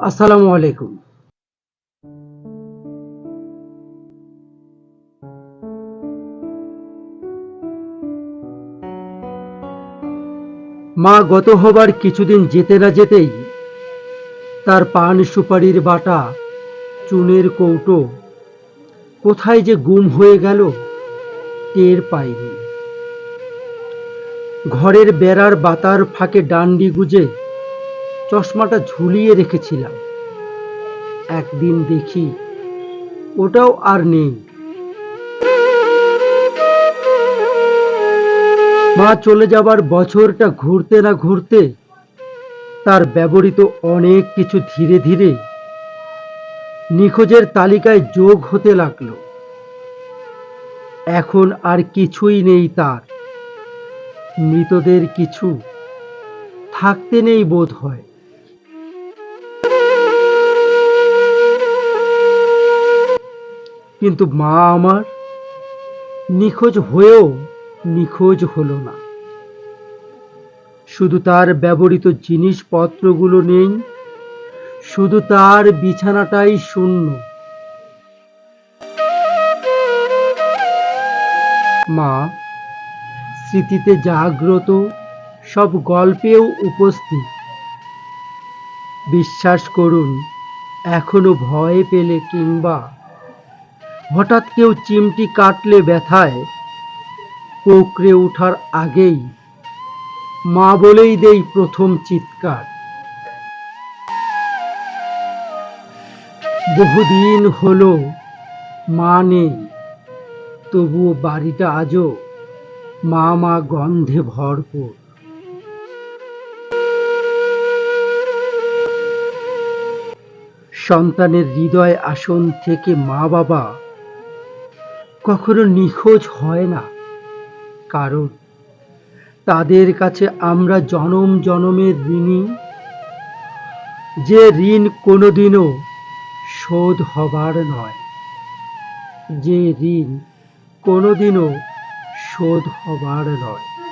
আসসালামু আলাইকুম। মা গত হবার কিছুদিন যেতে না যেতেই তার পান সুপারির বাটা, চুনের কৌটো, কোথায় যে গুম হয়ে গেল টের পাইনি। ঘরের বেড়ার বাতার ফাঁকে ডান্ডি গুজে চশমাটা ঝুলিয়ে রেখেছিলাম। একদিন দেখি ওটাও আর নেই। মা চলে যাবার বছরটা ঘুরতে না ঘুরতে তার ব্যবহৃত অনেক কিছু ধীরে ধীরে নিখোঁজের তালিকায় যোগ হতে লাগল। এখন আর কিছুই নেই তার। মৃতদের কিছু থাকতে নেই বোধ হয় কিন্তু মা আমার নিখোঁজ হয়েও নিখোঁজ হলো না। শুধু তার ব্যবহৃত জিনিসপত্রগুলো নেই, শুধু তার বিছানাটাই শূন্য। মা, স্মৃতিতে জাগ্রত, সব গল্পেও উপস্থিত। বিশ্বাস করুন, এখনও ভয় পেলে কিংবা হঠাৎ কেউ চিমটি কাটলে ব্যথায়। কোকড়ে ওঠার আগেই মা বলেই দেই প্রথম চিৎকার। বহুদিন হলো, মা নেই, তবুও বাড়িটা আজও মা মা গন্ধে ভরপুর। সন্তানের হৃদয় আসন থেকে মা বাবা কখনো নিখোঁজ হয় না। কারণ তাদের কাছে আমরা জনম জনমের ঋণী। যে ঋণ কোনোদিনও শোধ হবার নয়। যে ঋণ কোনোদিনও শোধ হবার নয়।